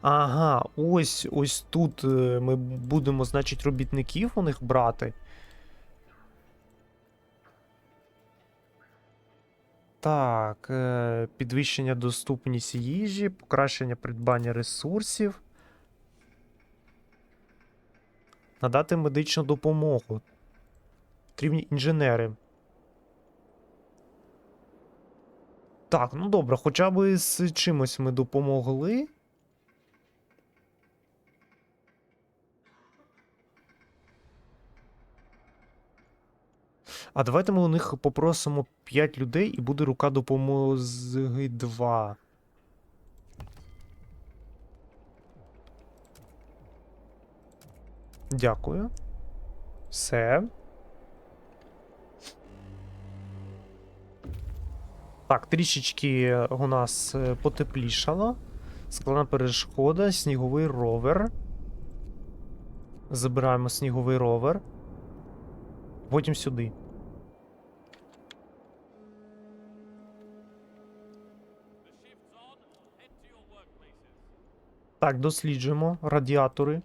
Ага, ось ось тут е, ми будемо, значить, робітників у них брати. Так, е, підвищення доступність їжі, покращення придбання ресурсів. Надати медичну допомогу. Потрібні інженери. Так, ну добре, хоча б з чимось ми допомогли. А давайте ми у них попросимо 5 людей і буде рука допомоги 2. Дякую. Все. Так, трішечки у нас е, потеплішало. Складна перешкода, сніговий ровер. Забираємо сніговий ровер. Потім сюди. Так, досліджуємо радіатори.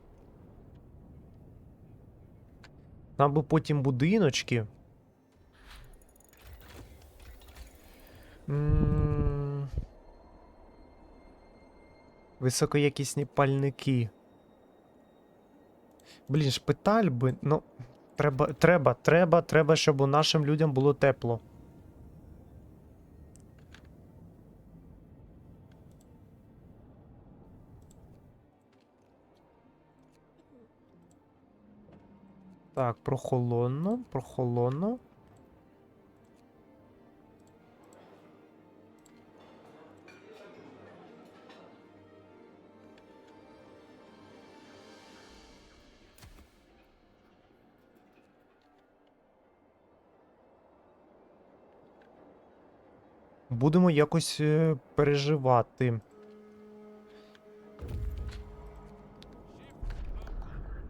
Нам би потім будиночки. Високоякісні пальники. Блін, шпиталь би. Ну, треба, треба, треба, треба, щоб нашим людям було тепло. Так, прохолодно, прохолодно. Будемо якось е, переживати.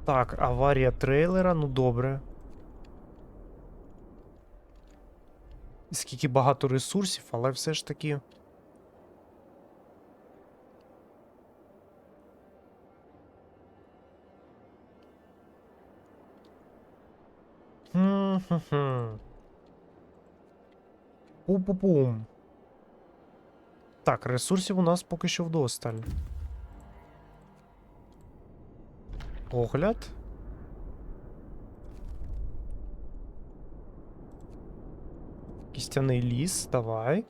Так, аварія трейлера, ну добре. Скільки багато ресурсів, але все ж таки. Пу-пу-пум. Так, ресурсів у нас поки що вдосталь. Огляд. Кістяний ліс, давай.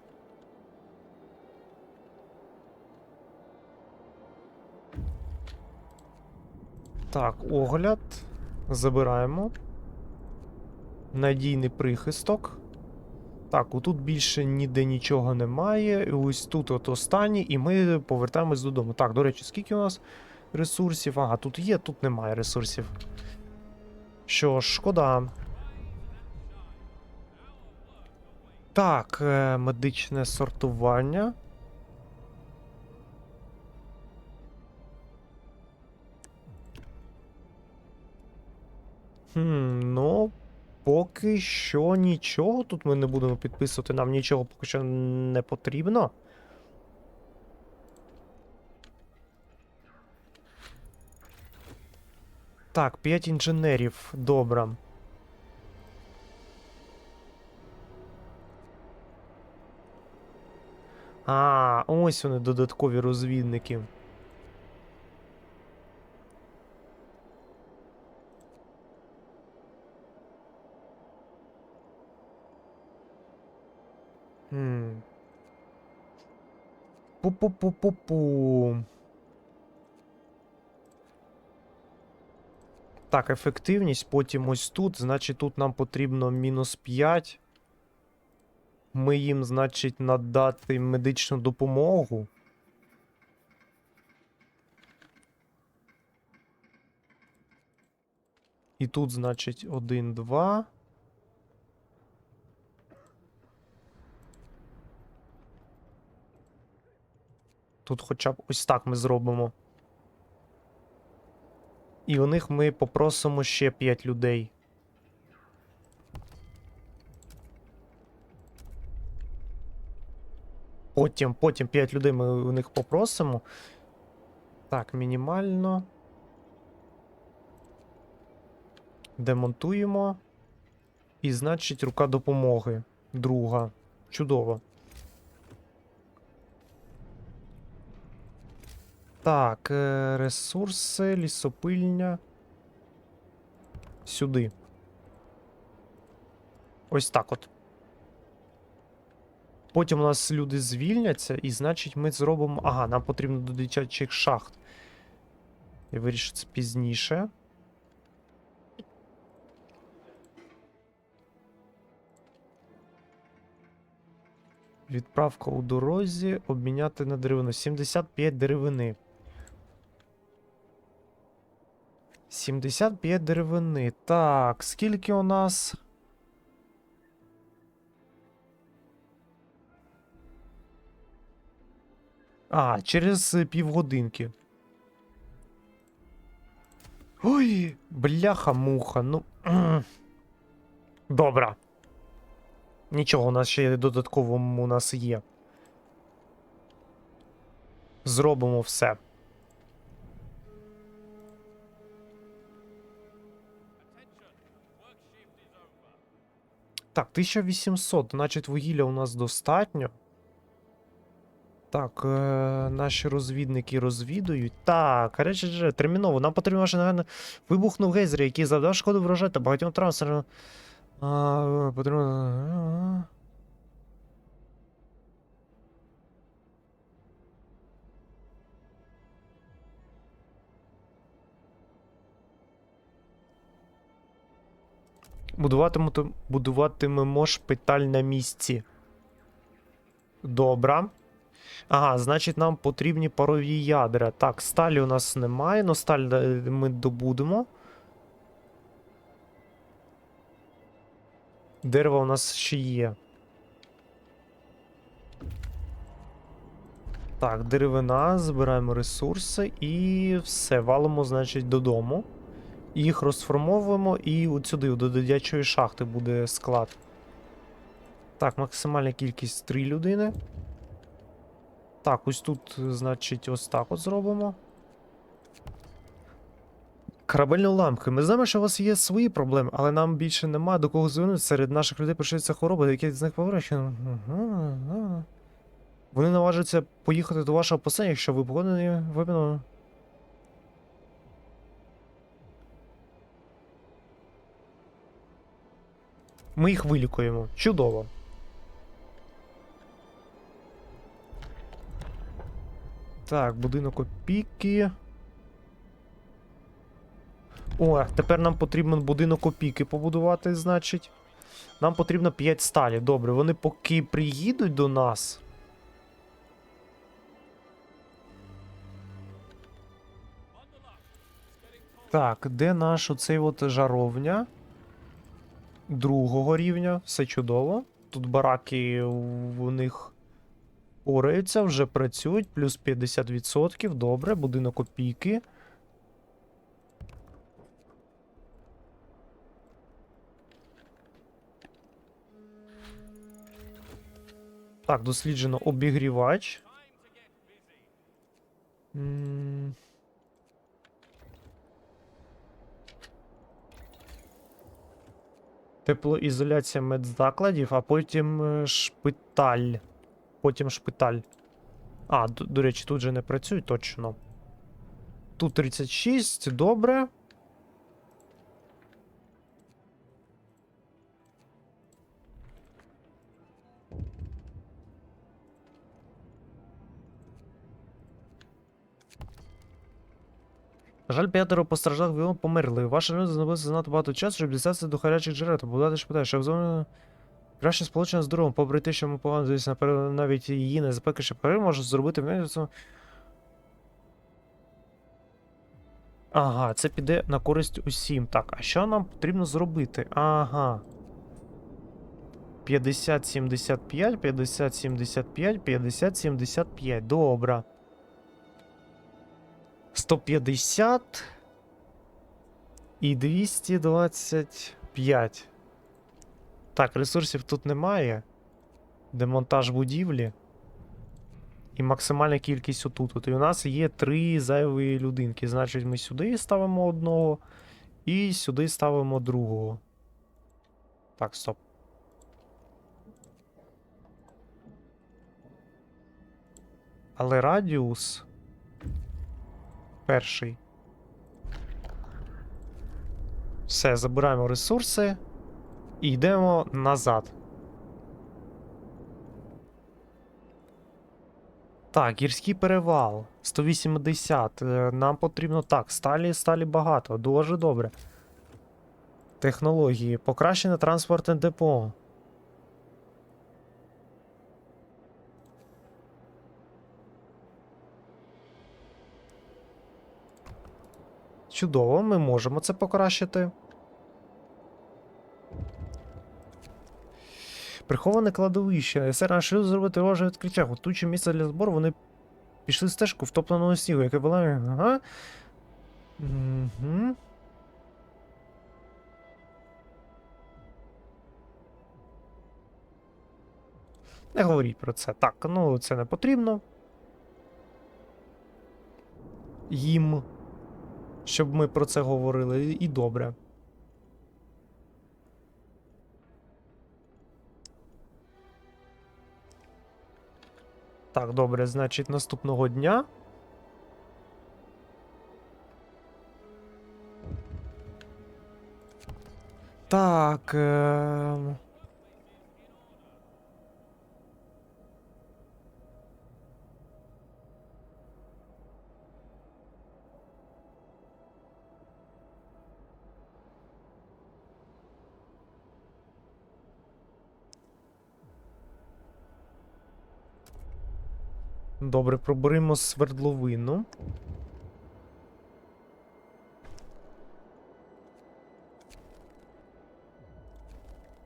Так, огляд. Забираємо. Надійний прихисток. Так, отут більше ніде нічого немає. Ось тут от останній, і ми повертаємось додому. Так, до речі, скільки у нас ресурсів? Ага, тут є, тут немає ресурсів. Що ж, шкода. Так, е, медичне сортування. Хм, ну, поки що нічого тут ми не будемо підписувати, нам нічого поки що не потрібно. Так, 5 інженерів, добре. А, ось вони додаткові розвідники. Пу-пу-пу-пу-пу. Так, ефективність, потім ось тут. Значить, тут нам потрібно мінус 5. Ми їм, значить, надати медичну допомогу. І тут, значить, 1, 2. Тут хоча б ось так ми зробимо. І у них ми попросимо ще 5 людей. Потім, потім 5 людей ми у них попросимо. Так, мінімально. Демонтуємо. І значить, рука допомоги. Друга. Чудово. Так, е, ресурси, лісопильня. Сюди. Ось так от. Потім у нас люди звільняться, і значить ми зробимо. Ага, нам потрібно до дитячих шахт. Я вирішу це пізніше. Відправка у дорозі, обміняти на деревину. 75 деревини. 75 деревини. Так, скільки у нас? А, через е, півгодинки. Ой, бляха-муха, ну. Добре. Нічого, у нас ще додатково у нас є. Зробимо все. Так, 1800, значить вугілля у нас достатньо. Так, е, наші розвідники розвідують. Так, речі, терміново. Нам потрібно ваше негайно вибухнув гейзер, який завдав шкоду врожати та багатьом трансферам. А, потрібно. Будуватимемо, шпиталь на місці. Добре. Ага, значить, нам потрібні парові ядра. Так, сталі у нас немає, але сталь е, ми добудемо. Дерево у нас ще є. Так, деревина, збираємо ресурси і все, валимо, значить, додому. Їх розформовуємо і от сюди, до дитячої шахти буде склад. Так, максимальна кількість 3 людини. Так, ось тут, значить, ось так от зробимо. Корабельні уламки. Ми знаємо, що у вас є свої проблеми, але нам більше нема до кого звернутися. Серед наших людей поширюються хвороби, які з них поворачують. Вони наважаться поїхати до вашого поселення, якщо ви погодені випадку. Ми їх вилікуємо. Чудово. Так, будинок опіки. О, тепер нам потрібен будинок опіки побудувати, значить. Нам потрібно 5 сталі. Добре, вони поки приїдуть до нас. Так, де наш оцей от жаровня? Другого рівня, все чудово. Тут бараки у них пораються, вже працюють, плюс 50%. Добре, будинок опіки. Так, досліджено обігрівач. М, Теплоізоляція медзакладів, а потім е, шпиталь. Потім шпиталь. А, до, до речі, тут же не працюють точно. Тут 36, добре. Жаль, п'ятеро постраждалих війну померли. Ваша люди знадобилося занадто багато часу, щоб дістатися до гарячих джерел та побудувати шпиталь, щоб зону краще сполучення з другом, попри те, що ми погано наперед, навіть її незапеки перерив може зробити в Ага, це піде на користь усім. Так, а що нам потрібно зробити? Ага. 50, 75, 50, 75, 50, 75. Добре. 150 і 225. Так, ресурсів тут немає. Демонтаж будівлі. І максимальна кількість отут. От. І у нас є три зайві людинки. Значить, ми сюди ставимо одного. І сюди ставимо другого. Так, стоп. Але радіус. Перший. Все, забираємо ресурси і йдемо назад. Так, гірський перевал. 180. Е, Нам потрібно так, сталі, сталі багато. Дуже добре. Технології. Покращене транспортне депо. Чудово, ми можемо це покращити. Приховане кладовище. СР решили зробити вороже відкриття. Готуючи місце для збору, вони пішли стежку втопленого снігу, яке була. Ага. Угу. Не говоріть про це. Так, ну це не потрібно. Їм. Щоб ми про це говорили, і добре. Так, добре, значить, наступного дня. Так. Е... Добре, проберемо свердловину.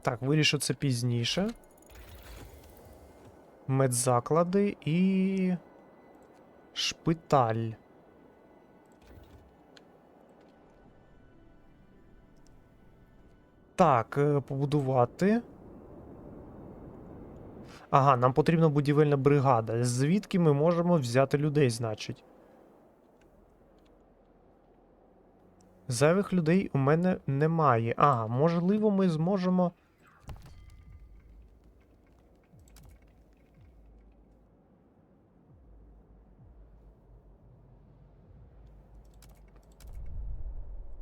Так, вирішу це пізніше. Медзаклади і. Шпиталь. Так, е, побудувати. Ага, нам потрібна будівельна бригада. Звідки ми можемо взяти людей, значить? Зайвих людей у мене немає. Ага, можливо, ми зможемо.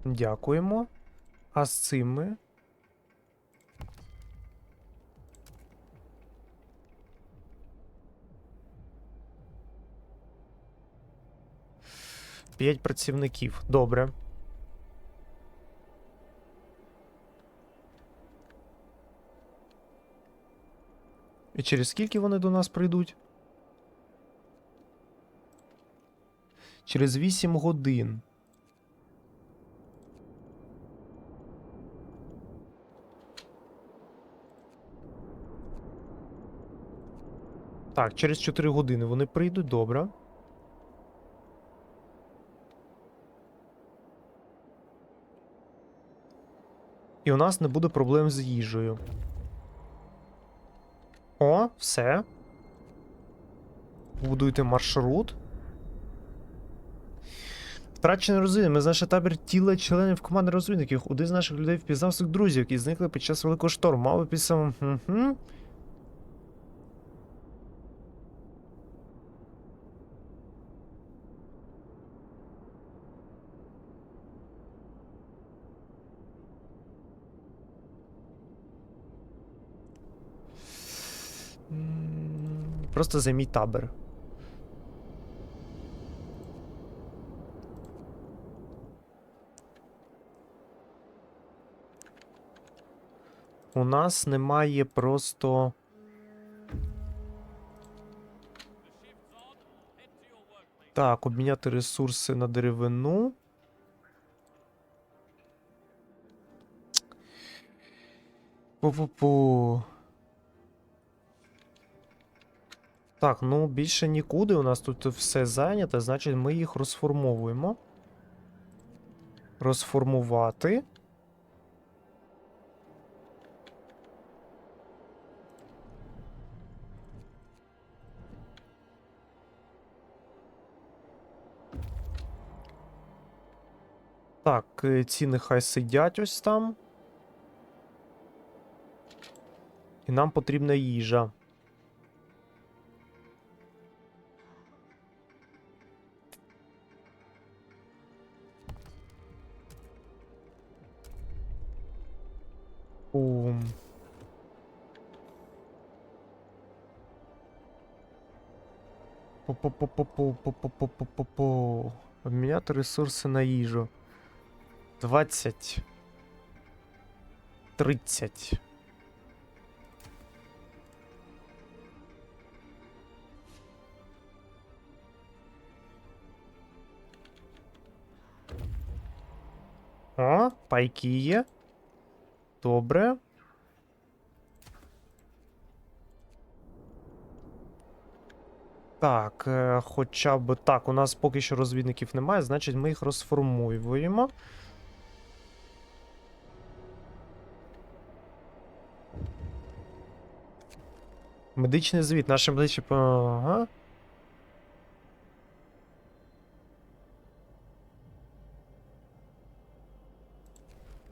Дякуємо. А з цим ми. П'ять працівників. Добре. І через скільки вони до нас прийдуть? Через 8 годин. Так, через 4 години вони прийдуть, добре. І у нас не буде проблем з їжею. О, все. Будуйте маршрут. Втрачений розвідник. Ми знайшли табір тіла членів команди розвідників. Один з наших людей впізнав своїх друзів, які зникли під час великого шторму. Мав би Просто займіть табір. У нас немає просто. Так, обміняти ресурси на деревину. Пу-пу-пу. Так, ну більше нікуди. У нас тут все зайнято, значить ми їх розформовуємо. Розформувати. Так, е, ці нехай сидять ось там. І нам потрібна їжа. Обменять ресурсы на їжу. 20. 30. О, пайки є. Добре. Так, е, хоча б так, у нас поки що розвідників немає, значить ми їх розформуємо. Медичний звіт, наше медичне. по- Ага.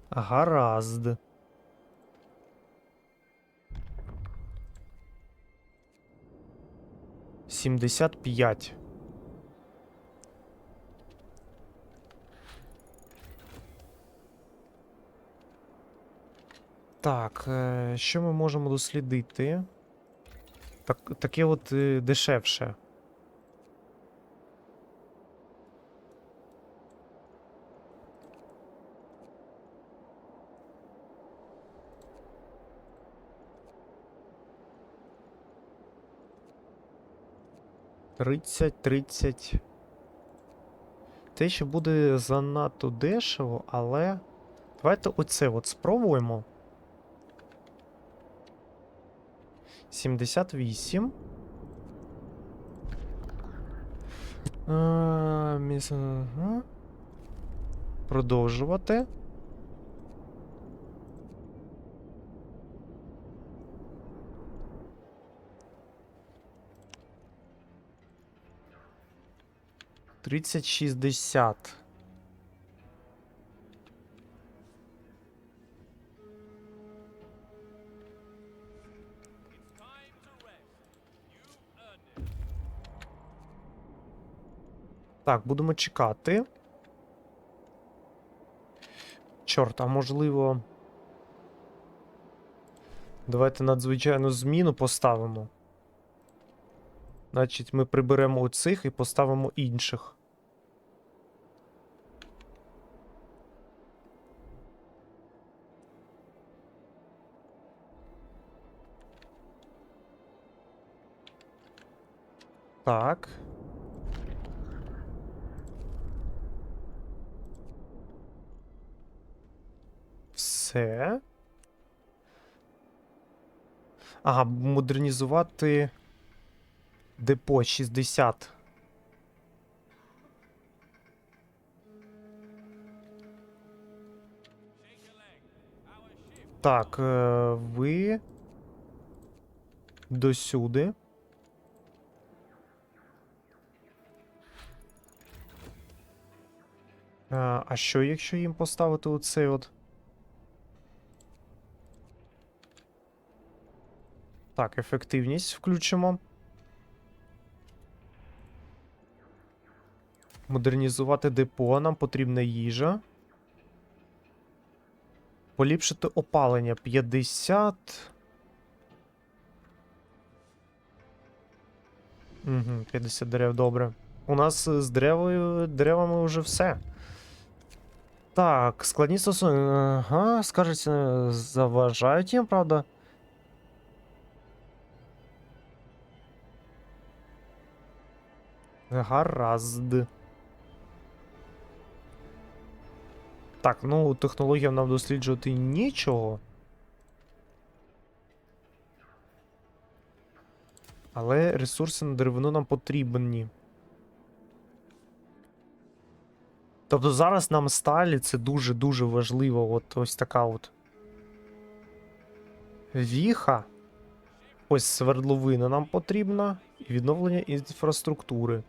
Гаразд. Сімдесят п'ять. Так, е, що ми можемо дослідити? Так, таке от е, дешевше. Тридцять, тридцять. Те, що буде занадто дешево, але. Давайте оце от спробуємо. 78. А, міс... Продовжувати. Тридцять шістдесят. Так, будемо чекати. Чорт, а можливо. Давайте надзвичайну зміну поставимо. Значить, ми приберемо оцих і поставимо інших. Так. Все. Ага, модернізувати депо 60. Так, е, ви досюди. Е, А що, якщо їм поставити оцей от? Так, ефективність включимо. Модернізувати депо, нам потрібна їжа. Поліпшити опалення 50. Угу, 50 дерев, добре. У нас з деревою, деревами вже все. Так, складні стосунки. Ага, скажеться, заважають їм, правда? Гаразд. Так, ну технологіям нам досліджувати нічого. Але ресурси на деревину нам потрібні. Тобто зараз нам сталі це дуже-дуже важливо. От ось така от. Віха. Ось свердловина нам потрібна. І відновлення інфраструктури.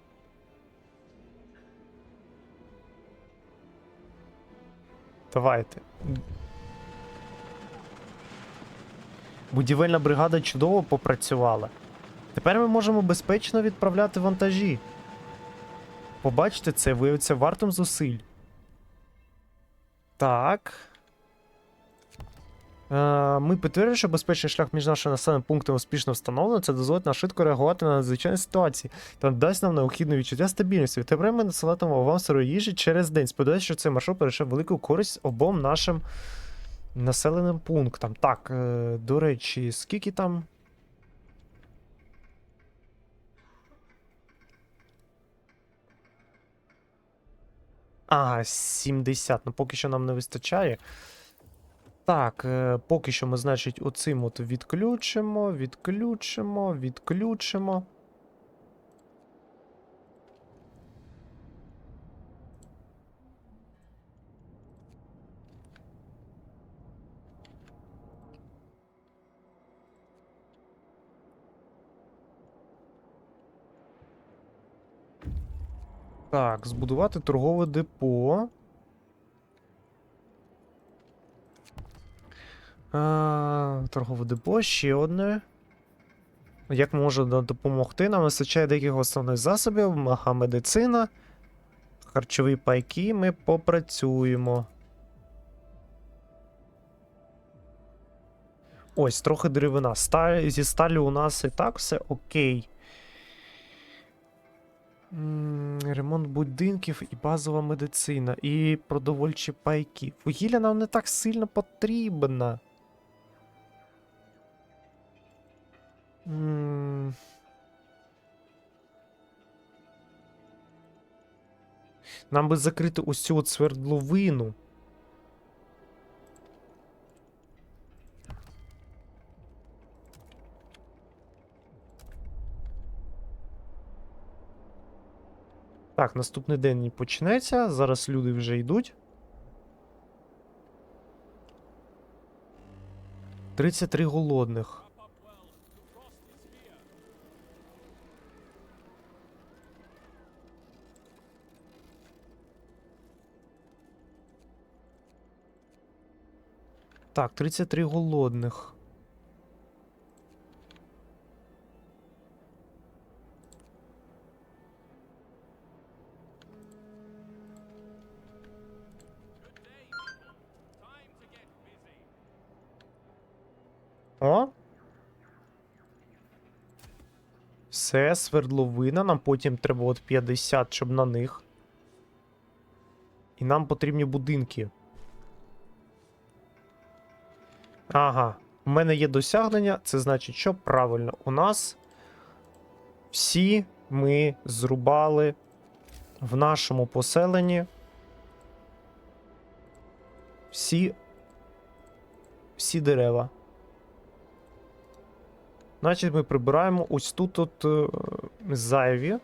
Давайте. Будівельна бригада чудово попрацювала. Тепер ми можемо безпечно відправляти вантажі. Побачите, це виявиться вартим зусиль. Так. Е, Ми підтвердили, що безпечний шлях між нашими населеними пунктами успішно встановлено. Це дозволить нам швидко реагувати на надзвичайні ситуації та дасть нам необхідне відчуття стабільності. Тепер ми насилатимемо вам сирої їжі через день. Сподіваюся, що цей маршрут перейшов велику користь обом нашим населеним пунктам. Так, е, до речі, скільки там. Ага, 70. Ну поки що нам не вистачає. Так, е, поки що ми, значить, оцим от відключимо, відключимо, відключимо. Так, збудувати торгове депо. А, торгове депо, ще одне. Як може допомогти? Нам вистачає деяких основних засобів, мага медицина, харчові пайки, ми попрацюємо. Ось, трохи деревина. Зі сталі у нас і так все окей. Ремонт будинків і базова медицина, і продовольчі пайки. Вугілля нам не так сильно потрібно. М. Нам би закрити усю свердловину. Так, наступний день почнеться. Зараз люди вже йдуть. 33 голодних. Так, 33 голодних. Все, свердловина. Нам потім треба от 50, щоб на них. І нам потрібні будинки. Ага. У мене є досягнення. Це значить, що правильно. У нас всі ми зрубали в нашому поселенні. Всі. Всі дерева. Значить, ми прибираємо ось тут от е, зайві.